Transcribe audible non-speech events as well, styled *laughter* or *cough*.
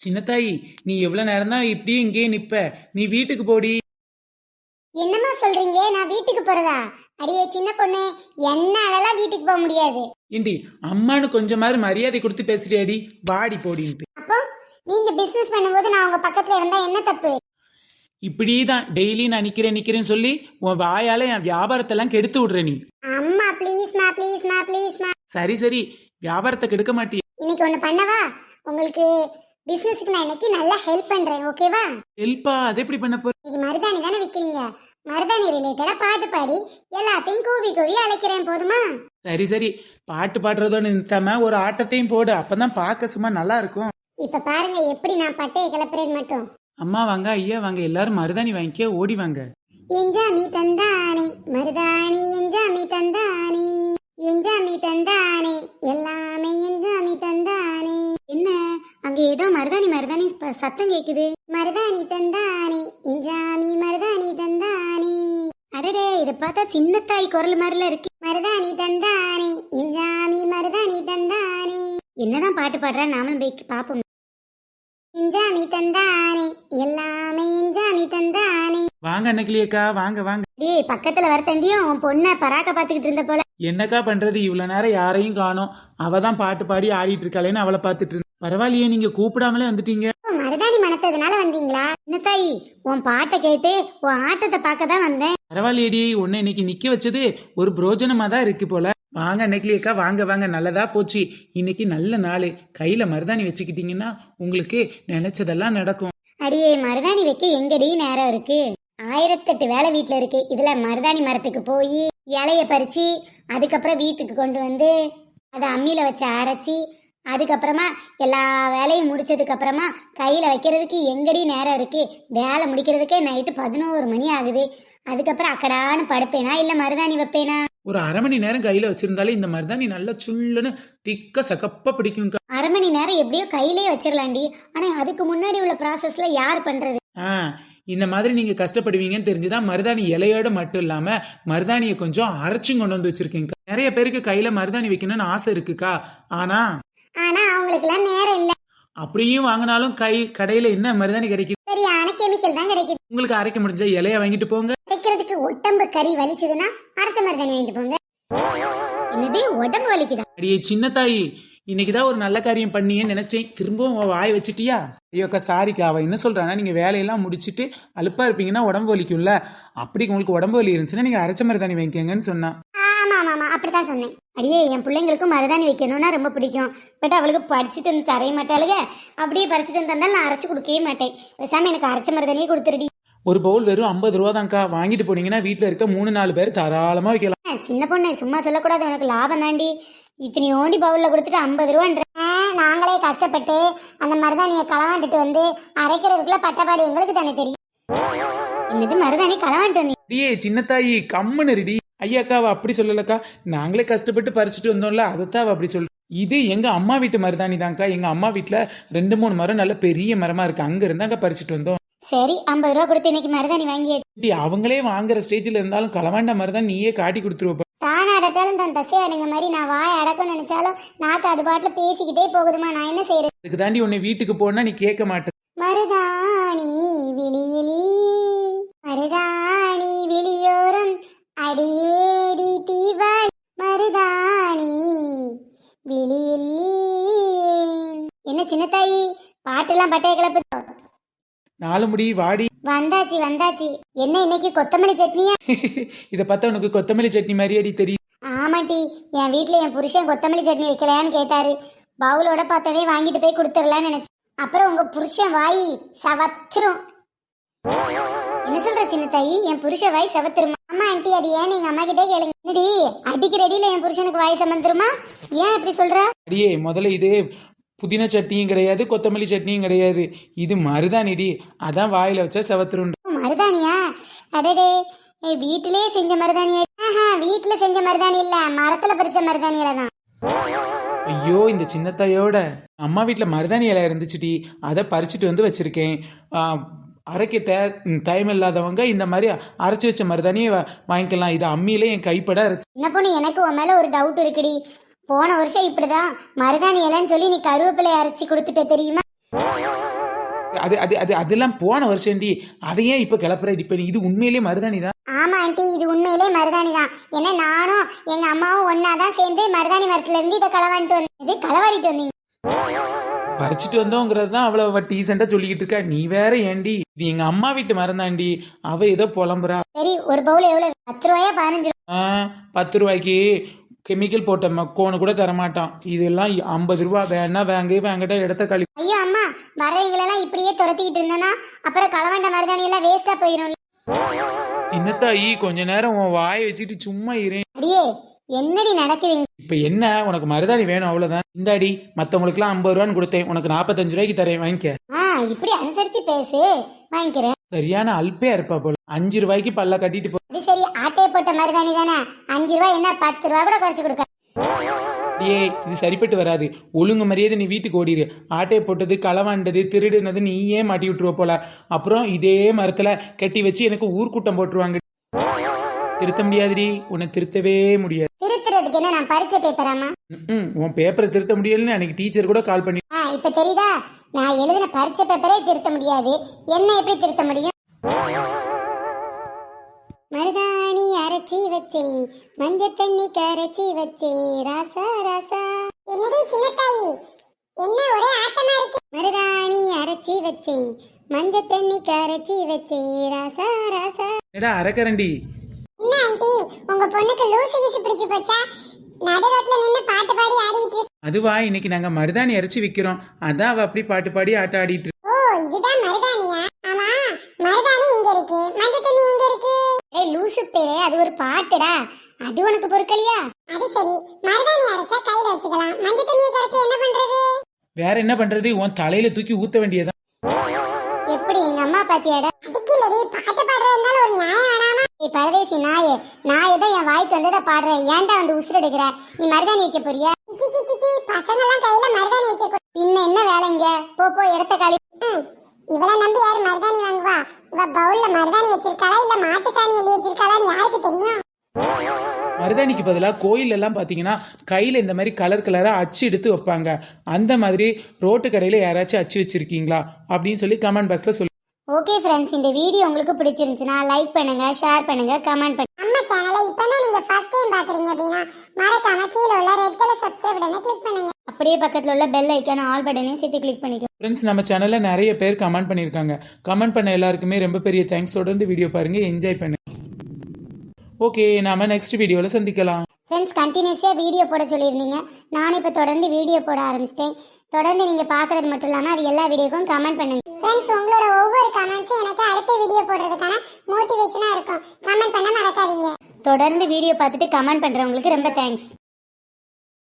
சின்னத்தாயி நீ எவ்வளவு நேரம் தான் இப்படியே இங்கேயே நிப்ப. நீ வீட்டுக்கு போடி. என்னம்மா சொல்றீங்க? நான் வீட்டுக்கு போறதா? அடியே சின்ன பொண்ணு என்னாலலாம் வீட்டுக்கு போக முடியாது. ஏண்டி அம்மானு கொஞ்சம் மாதிரி மரியாதை கொடுத்து பேசுறியாடி? வாடி போடின்ட்டு. அப்போ நீங்க பிசினஸ் பண்ணும்போது நான் உங்க பக்கத்துல இருந்தா என்ன தப்பு? இப்படி தான் டெய்லி நான் நிக்கிறேன் நிக்கிறேன்னு சொல்லி உன் வாயால என் வியாபாரத்தெல்லாம் கெடுத்து விடுற நீ. அம்மா ப்ளீஸ்மா ப்ளீஸ்மா ப்ளீஸ்மா சரி சரி. வியாபாரத்தை கெடுக்க மாட்டிய? இன்னைக்கு ஒண்ணு பண்ணவா? உங்களுக்கு பிசினஸ்க்கு நான் இன்னைக்கு நல்லா ஹெல்ப் பண்றேன் ஓகேவா ஹெல்ப்பா அது எப்படி பண்ண போற இன்னைக்கு மருதாணி தானே விக்கிறீங்க? மருதாணி ரிலேட்டடா பாட்டு பாடி எல்லாத்தையும் கூவி கூவி அழைக்கிறேன் போதுமா? சரி சரி. பாட்டு பாடுறதோட நிறுத்தாம ஒரு ஆட்டத்தையும் போடு. அப்பதான் பார்க்க சும்மா நல்லா இருக்கும். இப்ப பாருங்க எப்படி நான் பட்டையை கிளப்புறேன் மட்டும். அம்மா வாங்க ஐயா வாங்க. எல்லாரும் மருதாணி வாங்கிக்க ஓடி வாங்க. எஞ்சாமி தந்தானே. மருதாணி எஞ்சாமி தந்தானே. எஞ்சாமி தந்தானே எல்லாமே எஞ்சாமி தந்தானே. என்ன அங்க ஏதோ மருதாணி மருதாணி சத்தம் கேக்குது. மருதாணி தந்தானே எஞ்சாமி மருதாணி தந்தானே. அடடே இத பார்த்தா சின்ன தாய் குரல் மாதிரில இருக்கு. மருதாணி தந்தானே எஞ்சாமி மருதாணி தந்தானே. என்னதான் பாட்டு பாடுறா நாமளும் போய் பாப்போம். எஞ்சாமி தந்தானே எல்லாமே எஞ்சாமி தந்தானே. வாங்க அன்னைக்கிளியக்கா வாங்க வாங்க. டேய் பக்கத்துல வரத்தண்டியும் உன் பொண்ணை பராக்க பாத்துக்கிட்டு இருந்த போல. என்னக்கா பண்றது? இவ்வளவு நேரம் யாரையும் காணோம். அவ தான் பாட்டு பாடி ஆடிட்டு இருக்காளேன்னு அவளை பார்த்துட்டு இருந்தேன். பரவாயில்லையே நீங்க கூப்பிடாமலே வந்துட்டீங்க. மருதாணி மணத்ததுனால வந்தீங்களா? என்ன தாயி உன் பாட்டை கேட்டு உன் ஆட்டத்தை பார்க்க தான் வந்தேன். பரவாயில்லையடி உன்னை இன்னைக்கு நிக்க வச்சது ஒரு பிரோஜனமா தான் இருக்கு போல. வாங்க அன்னைக்கிளியக்கா வாங்க வாங்க நல்லதா போச்சு. இன்னைக்கு நல்ல நாள். கையில மருதாணி வச்சுக்கிட்டீங்கன்னா உங்களுக்கு நினைச்சதெல்லாம் நடக்கும். அடியே மருதாணி வைக்க எங்கடி நேரம் இருக்கு? ஆயிரத்தெட்டு வேலை வீட்ல இருக்கு. இதுல மருதாணி மரத்துக்கு போய் இலைய பறிச்சு அதுக்கப்புறம் வீட்டுக்கு கொண்டு வந்து அதை அம்மியில வச்சு அரைச்சி அதுக்கப்புறமா எல்லா வேலையும் முடிச்சதுக்கு அப்புறமா கையில வைக்கிறதுக்கு எங்கடி நேரம் இருக்கு? வேலை முடிக்கிறதுக்கே நைட்டு பதினோரு மணி ஆகுது. அதுக்கப்புறம் அக்கடான்னு படுப்பேனா இல்ல மருதாணி வைப்பேனா? ஒரு அரை மணி நேரம் கையில வச்சிருந்தாலே இந்த மருதாணி நல்லா சுள்ளுன்னு திக்க சகப்பா பிடிக்கும்க்கா அரை மணி நேரம் எப்படியோ கையிலேயே வச்சிடலாண்டி ஆனா அதுக்கு முன்னாடி உள்ள ப்ராசஸ்ல யார் பண்றது? ஆ இந்த மாதிரி நீங்க கஷ்டப்படுவீங்கன்னு தெரிஞ்சுதான் மருதாணி இலையோட மட்டும் இல்லாம மருதாணியை கொஞ்சம் அரைச்சும் கொண்டு வந்து வச்சிருக்கீங்க. நிறைய பேருக்கு கையில மருதாணி வைக்கணும்னு ஆசை இருக்குக்கா? ஆனா ஆனா அவங்களுக்குலாம் நேரம் இல்ல. அப்படியும் வாங்கினாலும் கை கடையில என்ன மருதாணி கிடைக்குது? சரியான கெமிக்கல் தான் கிடைக்குது. உங்களுக்கு அரைக்க முடிஞ்ச இலைய வாங்கிட்டு போங்க. வைக்கிறதுக்கு உடம்பு கறி வலிச்சதுன்னா அரைச்ச மருதாணி வாங்கிட்டு போங்க. என்னது உடம்பு வலிக்குதா? அடியே சின்ன தாயி இன்னைக்குதான் ஒரு நல்ல காரியம் பண்ணியேன்னு நினைச்சேன். திரும்பவும் வாய் வச்சிட்டியா? ஐயோக்கா சாரிக்கா அவ என்ன சொல்றானா நீங்க வேலையெல்லாம் முடிச்சிட்டு அலுப்பா இருப்பீங்கன்னா உடம்பு வலிக்கும்ல. அப்படி உங்களுக்கு உடம்பு வலி இருந்துச்சுன்னா நீங்க அரைச்ச மருதாணி வாங்கிக்கங்கன்னு சொன்னா. ஆமா ஆமா ஆமா அப்படித்தான் சொன்னேன். அடியே என் பிள்ளைங்களுக்கும் மருதாணி வைக்கணும்னா ரொம்ப பிடிக்கும். பட் அவளுக்கு படிச்சுட்டு வந்து தரைய மாட்டாளுக. அப்படியே பறிச்சுட்டு வந்து தந்தாலும் நான் அரைச்சு கொடுக்கவே மாட்டேன். பேசாம எனக்கு அரைச்ச மருதானியே கொடுத்துருடி. ஒரு பவுல் வெறும் ஐம்பது ரூபா தான்க்கா. வாங்கிட்டு போனீங்கன்னா வீட்டில் இருக்க மூணு நாலு பேர் தாராளமாக வைக்கலாம். சின்ன பொண்ணு சும்மா சொல்லக்கூடாது. உனக்கு லாபம் தாண்டி. இத்தனையோண்டி பவுல்ல கொடுத்துட்டு ஐம்பது ரூபான்ற நாங்களே கஷ்டப்பட்டு அந்த மருதாணியை களவாண்டுட்டு வந்து அரைக்கிறதுக்குள்ள பட்டப்பாடு எங்களுக்கு தானே தெரியும். என்னது மருதாணி களவாண்டு வந்தீங்க? அடியே சின்னத்தாயி கம்முன்னு ரெடி ஐயாக்காவை அப்படி சொல்லலக்கா. நாங்களே கஷ்டப்பட்டு பறிச்சுட்டு வந்தோம்ல அதைத்தான் அப்படி சொல்ற. இது எங்க அம்மா வீட்டு மருதாணி தான்க்கா. எங்க அம்மா வீட்டில் ரெண்டு மூணு மரம் நல்ல பெரிய மரமா இருக்கு. அங்க இருந்தாங்க பறிச்சுட்டு வந்தோம். சரி ஐம்பது ரூபா கொடுத்து இன்னைக்கு மருதாணி வாங்கி டி, அவங்களே வாங்குற ஸ்டேஜ்ல இருந்தாலும் களவாண்ட மருதான் நீயே காட்டி கொடுத்துருவ தான் அடட்டாலும் தன் தசை அடங்க மாதிரி நான் வாய் அடக்கணும்னு நினைச்சாலும் நாக்கு அது பாட்டுல பேசிக்கிட்டே போகுதுமா நான் என்ன செய்யறது அதுக்கு தாண்டி உன்னை வீட்டுக்கு போனா நீ கேட்க மாட்ட. மருதாணி வெளியில் மருதாணி வெளியோரம் அடியேடி தீவாள் மருதாணி வெளியில் என்ன சின்னத்தாயி பாட்டெல்லாம் பட்டைய கிளப்பு நாலு முடி வாடி. வந்தாச்சு வந்தாச்சு. என்ன இன்னைக்கு கொத்தமல்லி சட்னியா? *laughs* இதை பார்த்தா உனக்கு கொத்தமல்லி சட்னி மாதிரியாடி தெரியும் ஆமாட்டி என் வீட்ல என் புருஷன் கொத்தமல்லி சட்னி வைக்கலையான்னு கேட்டாரு. பவுலோட பார்த்தவே வாங்கிட்டு போய் கொடுத்துடலான்னு நினைச்சேன் அப்புறம் உங்க புருஷன் வாய் சவத்திரும். என்ன சொல்ற சின்ன தாயி? என் புருஷன் வாய் சவத்திருமா? அம்மா ஆண்டி அது ஏன் எங்க அம்மா கிட்டே கேளுங்க. என்னடி அடிக்கிற அடியில என் புருஷனுக்கு வாய் சமந்துருமா? ஏன் அப்படி சொல்ற? அடியே முதல்ல இது புதினா சட்னியும் கிடையாது கொத்தமல்லி சட்னியும் கிடையாது. இது மருதானிடி அதான் வாயில வச்சா செவத்துருண்டு. மருதாணியா? அடடே. ஏ, வீட்டிலேயே செஞ்ச மருதாணியா ஆஹா வீட்டுல செஞ்ச மருதாணி இல்ல. மரத்துல பறிச்ச மருதாணியில தான் ஐயோ இந்த சின்னத்தையோட அம்மா வீட்டில் மருதாணி இலை இருந்துச்சுடி. அதை பறிச்சுட்டு வந்து வச்சிருக்கேன். ஆ, அரைக்க டைம் இல்லாதவங்க இந்த மாதிரி அரைச்சி வச்ச மருதாணியை வாங்கிக்கலாம். இது அம்மியில என் கைப்பட அரைச்சி என்ன பொண்ணு எனக்கு உன் மேல ஒரு டவுட் இருக்குடி. போன வருஷம் இப்படிதான். மருதாணி இலைன்னு சொல்லி நீ கருவேப்பிலை அரைச்சி கொடுத்துட்ட தெரியுமா? அது அது அது அதெல்லாம் போன வருஷம்டி அதை ஏன் இப்போ கிளப்புற இப்போ இது உண்மையிலேயே மருதாணி தான்? ஆமா ஆண்டி இது உண்மையிலே மருதாணி தான். ஏன்னா நானும் எங்க அம்மாவும் ஒன்னா தான் சேர்ந்து மருதாணி மரத்துல இருந்து இதை களவாண்டிட்டு வந்தோம் இது களவாடிட்டு வந்தீங்க. பறிச்சுட்டு வந்தோங்கிறது தான் அவ்வளோ டீசெண்டாக சொல்லிக்கிட்டு இருக்கா. நீ வேற ஏண்டி? இது எங்க அம்மா வீட்டு மருந்தாண்டி அவ ஏதோ புலம்புறா. சரி ஒரு பவுல் எவ்வளவு? பத்து ரூபாயா? பதினஞ்சு ஆ பத்து ரூபாய்க்கு. கெமிக்கல் போட்ட மக்கோனு கூட தரமாட்டான். இதெல்லாம் ஐம்பது ரூபா வேணா வாங்க வாங்கிட்ட இடத்த கழி ஐயோ அம்மா வரவங்களெல்லாம் இப்படியே துரத்திக்கிட்டு இருந்தேன்னா அப்புறம் களவாண்ட மருதாணி எல்லாம் வேஸ்டா போயிடும் சின்னத்தாயி கொஞ்ச நேரம் உன் வாயை வச்சுட்டு சும்மா இரு. அடியே என்னடி நடக்குதுங்க இப்ப என்ன? உனக்கு மருதாணி வேணும் அவ்வளவுதான். இந்தாடி மத்தவங்களுக்குலாம் ஐம்பது ரூபான்னு கொடுத்தேன். உனக்கு நாற்பத்தஞ்சு ரூபாய்க்கு தரேன் வாங்கிக்க. ஆ இப்படி அனுசரிச்சு பேசு வாங்கிக்கிறேன். சரியான அல்பையா இருப்பா போல. அஞ்சு ரூபாய்க்கு பல்ல கட்டிட்டு போ. போட்ட மருதாணி தானே அஞ்சு ரூபாய் என்ன பத்து ரூபா கூட குறைச்சு கொடுக்க? ஏ இது சரிப்பட்டு வராது. ஒழுங்கு மரியாதை நீ வீட்டுக்கு ஓடிடு ஆட்டையை போட்டது களவாண்டது திருடுனது நீயே மாட்டி விட்டுருவ போல. அப்புறம் இதே மரத்துல கட்டி வச்சு எனக்கு ஊர்க்கூட்டம் போட்டுருவாங்க. திருத்த முடியாதுடி. உன்னை திருத்தவே முடியாது. திருத்துறதுக்கு என்ன நான் பரிச்சை பேப்பராமா ம் உன் பேப்பரை திருத்த முடியலன்னு அன்னைக்கு டீச்சர் கூட கால் பண்ணி ஆ இப்ப தெரியுதா? நான் எழுதின பரிச்சை பேப்பரே திருத்த முடியாது. என்ன எப்படி திருத்த முடியும்? மருதாணி அரைச்சி வச்சே மஞ்சள் தண்ணி கரைச்சி வச்சே ராசா ராசா. என்னடி சின்னத்தாயி? என்ன ஒரே ஆட்டமா இருக்கு? மருதாணி அரைச்சி வச்சே மஞ்சள் தண்ணி கரைச்சி வச்சே ராசா ராசா. என்னடா அரைக்கரண்டி. என்ன ஆண்டி? உங்க பொண்ணுக்கு லூசு கிசு பிடிச்சு போச்சா? நடு ரோட்ல நின்னு பாட்டு பாடி ஆடிட்டு அதுவா இன்னைக்கு நாங்க மருதாணி அரைச்சி விக்கிறோம். அதான் அவ அப்படி பாட்டு பாடி ஆட்ட ஆடிட்டு இருக்கு. ஓ இதுதான் மருதாணியா? ஆமா மருதாணி இங்க இருக்கு. மஞ்சள் தண்ணி இருக்கு ஏய் லூசு பேரே அது ஒரு பாட்டுடா. அது உனக்கு பொறுக்கலையா? அது சரி. மருதாணி அரைச்சா கையில வச்சுக்கலாம். மஞ்சள் தண்ணியை கரைச்சு என்ன பண்றது? வேற என்ன பண்றது? உன் தலையில தூக்கி ஊத்த வேண்டியதான் எப்படி எங்க அம்மா பாத்தியாடா? அதுக்கு இல்லடி பாட்டு பாடுறதுனால ஒரு நியாயம் வேணாமா? ஏய் பரதேசி நாயே நான் ஏதோ என் வாய்க்கு வந்ததை பாடுறேன் ஏன்டா வந்து உசுறு எடுக்கிற? நீ மருதாணி வைக்க போறியா? பசங்க எல்லாம் கையில மருதாணி வைக்க பின்ன என்ன வேலைங்க போ போ இடத்த காலி இவள நம்பி யாரு மருதாணி வாங்குவா? இவ பவுல்ல மருதாணி வச்சிருக்காளா இல்ல மாட்டு சாணி எழுதி வச்சிருக்காளான்னு யாருக்கு தெரியும்? மருதாணிக்கு பதிலாக கோயில் எல்லாம் பார்த்தீங்கன்னா கையில் இந்த மாதிரி கலர் கலராக அச்சு எடுத்து வைப்பாங்க. அந்த மாதிரி ரோட்டு கடையில் யாராச்சும் அச்சு வச்சிருக்கீங்களா? அப்படின்னு சொல்லி கமெண்ட் பாக்ஸில் சொல்லி. ஓகே ஃப்ரெண்ட்ஸ் இந்த வீடியோ உங்களுக்கு பிடிச்சிருந்துச்சுன்னா லைக் பண்ணுங்க ஷேர் பண்ணுங்க கமெண்ட் பண்ணுங்க நம்ம சேனலை இப்பதான் நீங்க ஃபர்ஸ்ட் டைம் பாக்குறீங்க அப்படின்னா மறக்காம கீழ உள்ள ரெட் கலர் சப்ஸ்கிரைப் பட்டனை கிளிக் பண்ணுங்க. அப்படியே பக்கத்துல உள்ள பெல் ஐக்கான ஆல் பட்டனையும் சேர்த்து கிளிக் பண்ணிக்கோ. ஃப்ரெண்ட்ஸ் நம்ம சேனலில் நிறைய பேர் கமெண்ட் பண்ணியிருக்காங்க கமெண்ட் பண்ண எல்லாருக்குமே ரொம்ப பெரிய தேங்க்ஸ் தொடர்ந்து வீடியோ பாருங்கள் என்ஜாய் பண்ணு ஓகே நாம நெக்ஸ்ட் வீடியோவில் சந்திக்கலாம். ஃப்ரெண்ட்ஸ் கண்டினியூஸாக வீடியோ போட சொல்லியிருந்தீங்க. நானும் இப்போ தொடர்ந்து வீடியோ போட ஆரம்பிச்சிட்டேன். தொடர்ந்து நீங்கள் பார்க்குறது மட்டும் இல்லாமல் அது எல்லா வீடியோக்கும் கமெண்ட் பண்ணுங்க. ஃப்ரெண்ட்ஸ் உங்களோட ஒவ்வொரு கமெண்ட்ஸும் எனக்கு அடுத்த வீடியோ போடுறதுக்கான மோட்டிவேஷனாக இருக்கும். கமெண்ட் பண்ண மறக்காதீங்க. தொடர்ந்து வீடியோ பார்த்துட்டு கமெண்ட் பண்ணுறவங்களுக்கு ரொம்ப தேங்க்ஸ்